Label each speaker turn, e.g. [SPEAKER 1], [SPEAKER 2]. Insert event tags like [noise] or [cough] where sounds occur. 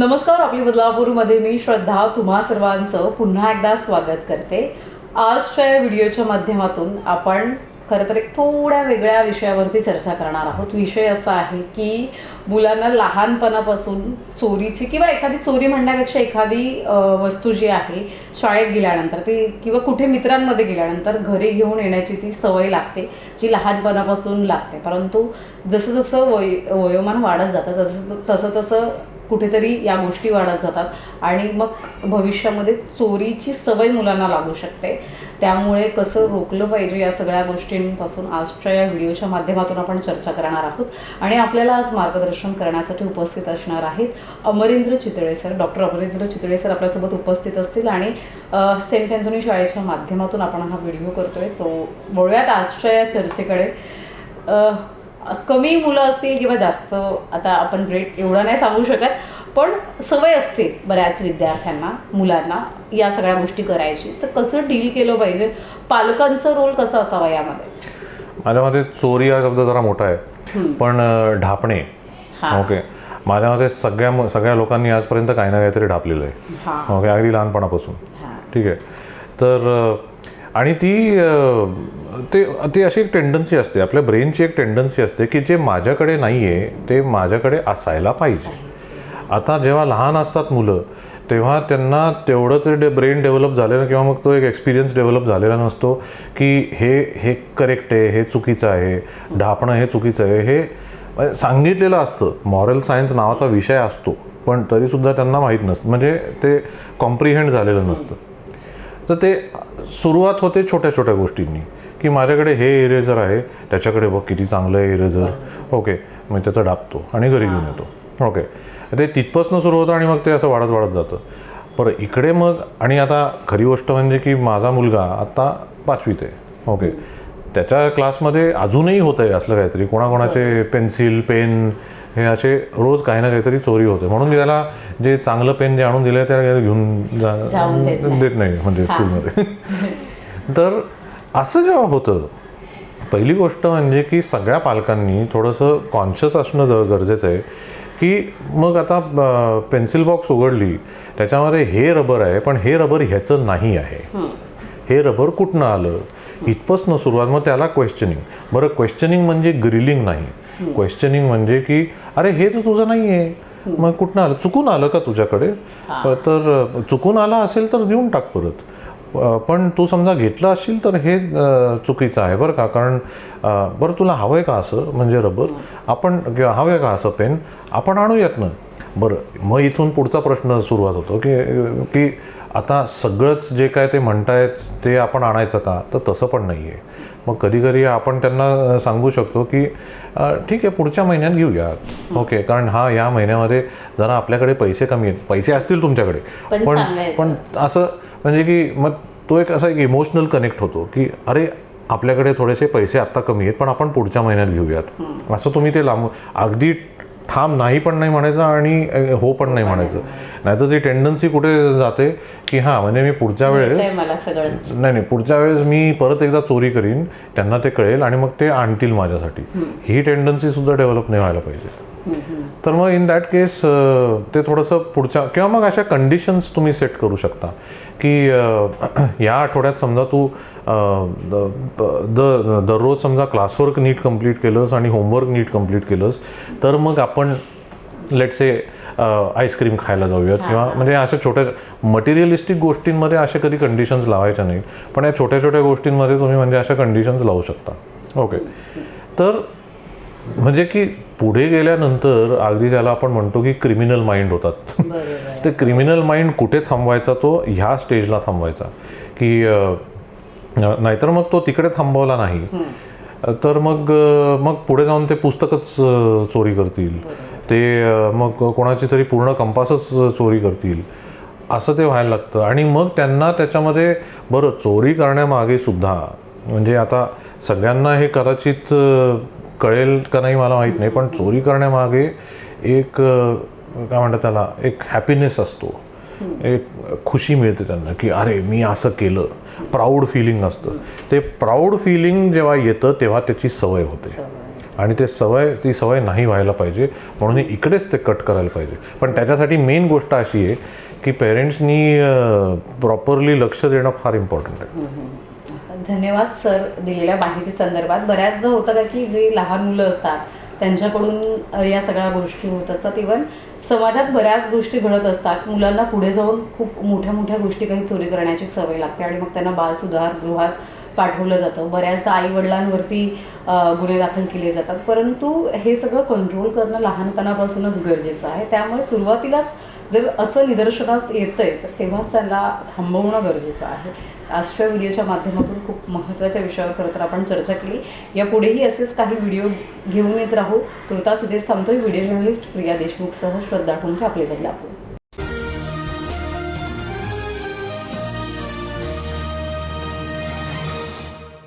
[SPEAKER 1] नमस्कार आपली बदलापूरमध्ये मी श्रद्धा तुम्हा सर्वांचं पुन्हा एकदा स्वागत करते. आजच्या या व्हिडिओच्या माध्यमातून आपण खरं तर एक थोड्या वेगळ्या विषयावरती चर्चा करणार आहोत. विषय असा आहे की मुलांना लहानपणापासून चोरीची किंवा एखादी चोरी म्हणण्यापेक्षा एखादी वस्तू जी आहे शाळेत गेल्यानंतर ती किंवा कुठे मित्रांमध्ये गेल्यानंतर घरी घेऊन येण्याची ती सवय लागते जी लहानपणापासून लागते. परंतु जसं जसं वय वयोमान वाढत जातं तसं तसं तसं कुठेतरी या गोष्टी वाढत जातात आणि मग भविष्यामध्ये चोरीची सवय मुलांना लागू शकते. त्यामुळे कसं रोखलं पाहिजे या सगळ्या गोष्टींपासून आजच्या या व्हिडिओच्या माध्यमातून आपण चर्चा करणार आहोत. आणि आपल्याला आज मार्गदर्शन करण्यासाठी उपस्थित असणार आहेत. Amarendra Chitale sir doctor Amarendra Chitale sir आपल्यासोबत उपस्थित असतील आणि सेंट अँथोनी शाळेच्या माध्यमातून आपण हा व्हिडिओ करतोय. सो वळूयात आजच्या या चर्चेकडे. कमी मुलं असतील किंवा जास्त आता आपण रेट एवढा नाही सांगू शकत पण सवय असते बऱ्याच विद्यार्थ्यांना मुलांना या सगळ्या गोष्टी करायची. तर कसं डील केलं पाहिजे? पालकांचा रोल कसा असावा यामध्ये?
[SPEAKER 2] माझ्या मते चोरी हा शब्द जरा मोठा आहे. पण ढापणे. ओके माझ्या मते सगळ्या सगळ्या लोकांनी आजपर्यंत काही ना काहीतरी ढापलेलं आहे. ओके अगदी लहानपणापासून. ठीक आहे. तर आणि ती ते ती अशी एक टेंडन्सी असते. आपल्या ब्रेनची एक टेंडन्सी असते की जे माझ्याकडे नाही आहे ते माझ्याकडे असायला पाहिजे. आता जेव्हा लहान असतात मुलं तेव्हा त्यांना तेवढं ते ब्रेन डेव्हलप झालेलं किंवा मग तो एक एक्सपिरियन्स डेव्हलप झालेला नसतो की हे हे करेक्ट आहे हे चुकीचं आहे ढापणं हे चुकीचं आहे हे म्हणजे सांगितलेलं असतं. मॉरल सायन्स नावाचा विषय असतो. पण तरीसुद्धा त्यांना माहीत नसतं. म्हणजे ते कॉम्प्रिहेंड झालेलं नसतं. तर ते सुरुवात होते छोट्या छोट्या गोष्टींनी. की माझ्याकडे हे इरेझर आहे. त्याच्याकडे बघ किती चांगलं आहे इरेझर ओके मी त्याचं डापतो आणि घरी घेऊन येतो. ओके ते तिथपासनं सुरू होतं आणि मग ते असं वाढत वाढत जातं. बरं इकडे मग आणि आता खरी गोष्ट म्हणजे की माझा मुलगा आता पाचवीत आहे. ओके त्याच्या क्लासमध्ये अजूनही होतं आहे असलं काहीतरी. कोणाकोणाचे पेन्सिल पेन हे असे रोज काही ना काहीतरी चोरी होते. म्हणून मी त्याला जे चांगलं पेन जे आणून दिलं त्याला घेऊन जा-.
[SPEAKER 1] देत नाही.
[SPEAKER 2] म्हणजे स्कूलमध्ये. [laughs] तर असं जेव्हा होतं पहिली गोष्ट म्हणजे की सगळ्या पालकांनी थोडंसं कॉन्शियस असणं ज गरजेचं आहे की मग आता पेन्सिल बॉक्स उघडली त्याच्यामध्ये हे रबर आहे पण हे रबर ह्याचं नाही आहे. हे रबर कुठनं आलं? इथपासनं सुरुवात मग त्याला क्वेश्चनिंग बरं क्वेश्चनिंग म्हणजे ग्रिलिंग नाही. क्वेश्चनिंग म्हणजे की अरे हे तर तुझं नाही आहे मग कुठनं आलं? चुकून आलं का तुझ्याकडे? तर चुकून आलं असेल तर देऊन टाक परत. पण तू समजा घेतलं असशील तर हे चुकीचं आहे बरं का? कारण बरं तुला हवं आहे का असं? म्हणजे रबर. आपण किंवा हवं आहे का असं पेन? आपण आणूयात ना. बरं मग इथून पुढचा प्रश्न सुरुवात होतो की की आता सगळंच जे काय ते म्हणतायत ते आपण आणायचं का? तर तसं पण नाही आहे मग कधी कधी आपण त्यांना सांगू शकतो की ठीक आहे पुढच्या महिन्यात घेऊया ओके कारण हा या महिन्यामध्ये जरा आपल्याकडे पैसे कमी आहेत. पैसे असतील तुमच्याकडे.
[SPEAKER 1] पण
[SPEAKER 2] पण असं म्हणजे की मग तो एक असा एक इमोशनल कनेक्ट होतो की अरे आपल्याकडे थोडेसे पैसे आत्ता कमी आहेत पण आपण पुढच्या महिन्यात घेऊयात. असं तुम्ही ते लांब अगदी ठाम नाही पण नाही म्हणायचं आणि हो पण नाही म्हणायचं. नाहीतर ती टेंडन्सी कुठे जाते की हां म्हणजे मी पुढच्या वेळेस नाही नाही पुढच्या वेळेस मी परत एकदा चोरी करीन त्यांना ते कळेल आणि मग ते आणतील माझ्यासाठी. ही. टेंडन्सी सुद्धा डेव्हलप नाही व्हायला पाहिजे. तर मग इन दॅट केस ते थोडंसं पुढच्या किंवा मग अशा कंडिशन्स तुम्ही सेट करू शकता. की [clears throat] या आठवड्यात समजा तू अ, द द- दररोज समजा क्लासवर्क नीट कंप्लीट केलंस आणि होमवर्क नीट कंप्लीट केलंस तर मग आपण लेट से आईस्क्रीम खायला जाऊयात. किंवा म्हणजे अशा छोट्या मटेरियलिस्टिक गोष्टींमध्ये अशा कधी कंडिशन्स लावायच्या नाहीत. पण या छोट्या छोट्या गोष्टींमध्ये तुम्ही म्हणजे अशा कंडिशन्स लावू शकता. ओके तर म्हणजे की पुढे गेल्यानंतर अगदी ज्याला आपण म्हणतो की क्रिमिनल माइंड होतात. ते क्रिमिनल माइंड कुठे थांबवायचा? तो ह्या स्टेजला थांबवायचा. की नाहीतर मग तो तिकडे थांबवला नाही. तर मग मग पुढे जाऊन ते पुस्तकच चोरी करतील. ते मग कोणाची तरी पूर्ण कंपासच चोरी करतील. असं ते व्हायला लागतं. आणि मग त्यांना त्याच्यामध्ये बरं चोरी करण्यामागे सुद्धा म्हणजे आता सगळ्यांना हे कदाचित कळेल का नाही मला माहीत नाही पण चोरी करण्यामागे एक काय म्हणतात त्याला एक हॅपीनेस असतो. एक खुशी मिळते त्यांना की अरे मी असं केलं. प्राऊड फिलिंग असतं. ते प्राऊड फिलिंग जेव्हा येतं तेव्हा त्याची सवय होते. आणि ते सवय ती सवय नाही व्हायला पाहिजे. म्हणून इकडेच ते कट करायला पाहिजे. पण त्याच्यासाठी मेन गोष्ट अशी आहे की पेरेंट्सनी प्रॉपरली लक्ष देणं फार इम्पॉर्टंट आहे.
[SPEAKER 1] धन्यवाद सर दिलेल्या माहिती संदर्भात. बऱ्याचदा होतं का की जे लहान मुलं असतात त्यांच्याकडून या सगळ्या गोष्टी होत असतात. इवन समाजात बऱ्याच गोष्टी घडत असतात. मुलांना पुढे जाऊन खूप मोठ्या मोठ्या गोष्टी काही चोरी करण्याची सवय लागते आणि मग त्यांना बाल सुधार गृहात पाठवलं जातं. बऱ्याचदा आई वडिलांवरती गुन्हे दाखल केले जातात. परंतु हे सगळं कंट्रोल करणं लहानपणापासूनच गरजेचं आहे. त्यामुळे सुरुवातीलाच जर असं निदर्शनास येतं आहे तर तेव्हाच त्यांना थांबवणं गरजेचं आहे. आजच्या व्हिडिओच्या माध्यमातून खूप महत्त्वाच्या विषयावर खरं तर आपण चर्चा केली. यापुढेही असेच काही व्हिडिओ घेऊन येत राहू. तुर्तास इथेच थांबतोय. व्हिडिओ जर्नलिस्ट प्रिया देशमुखसह श्रद्धा ठोंबरे आपले बदलापूर.